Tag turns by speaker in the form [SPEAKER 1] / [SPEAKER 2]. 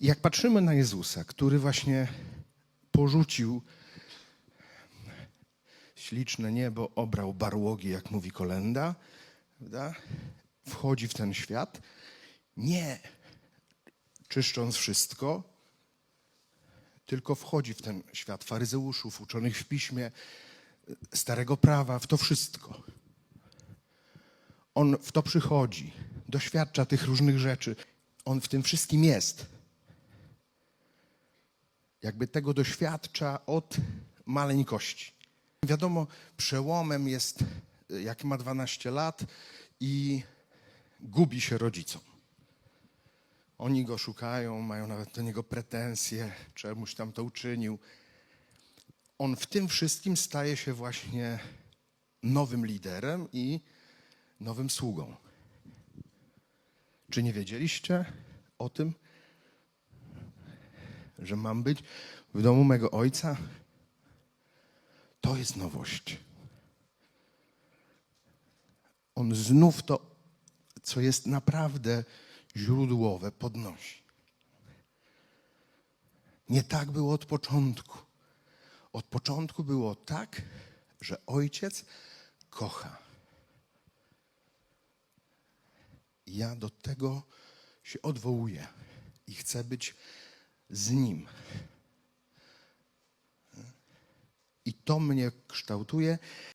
[SPEAKER 1] Jak patrzymy na Jezusa, który właśnie porzucił śliczne niebo, obrał barłogi, jak mówi kolenda, prawda? wchodzi w ten świat, nie czyszcząc wszystko, tylko wchodzi w ten świat faryzeuszów, uczonych w piśmie, starego prawa, w to wszystko. On w to przychodzi, doświadcza tych różnych rzeczy. On w tym wszystkim jest. Jakby tego doświadcza od maleńkości. Wiadomo, przełomem jest, jak ma 12 lat i gubi się rodzicom. Oni go szukają, mają nawet do niego pretensje, czemuś tam to uczynił. On w tym wszystkim staje się właśnie nowym liderem i nowym sługą. Czy nie wiedzieliście o tym, że mam być w domu mego ojca? To jest nowość. On znów to, co jest naprawdę źródłowe, podnosi. Nie tak było od początku. Od początku było tak, że ojciec kocha. Ja do tego się odwołuję i chcę być z nim. I to mnie kształtuje